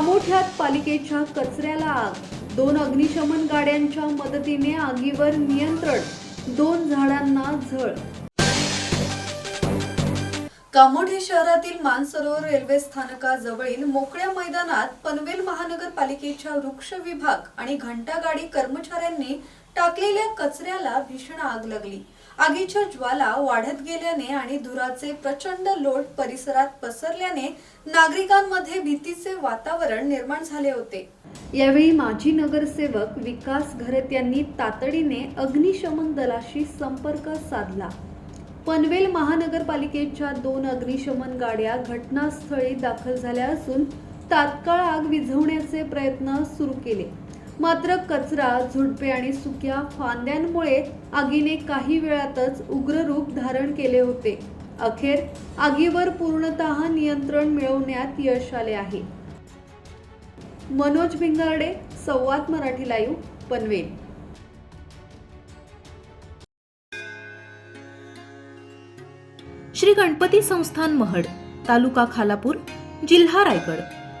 कामोठ्यात पालिकेच्या कचऱ्याला आग. दोन अग्निशमन गाड्यांच्या मदतीने आगीवर नियंत्रण. दोन झाडांना झळ. कामोठे शहरातील मानसरोवर रेल्वे स्थानकाजवळील मोकळ्या मैदानात पनवेल महानगरपालिकेच्या वृक्ष विभाग आणि घंटागाडी कर्मचाऱ्यांनी टाकलेल्या कचऱ्याला भीषण आग लागली. आगीच्या ज्वाला वाढत गेल्याने आणि धुराचे प्रचंड लोट परिसरात पसरल्याने नागरिकांमध्ये भीतीचे वातावरण निर्माण झाले होते. यावेळी माजी नगरसेवक विकास घरत यांनी तातडीने अग्निशमन दलाशी संपर्क साधला. पनवेल महानगरपालिकेच्या दोन अग्निशमन गाड्या घटनास्थळी दाखल झाल्या असून तात्काळ आग विझवण्याचे प्रयत्न सुरू केले. मात्र कचरा झुडपे आणि सुक्या फांद्यांमुळे आगीने काही वेळातच उग्र रूप धारण केले होते. अखेर आगीवर पूर्णतः नियंत्रण मिळवण्यात यश आले आहे. मनोज भिंगारडे संवाद मराठी लाईव्ह पनवेल. श्री गणपती संस्थान महड तालुका खालापूर जिल्हा रायगड.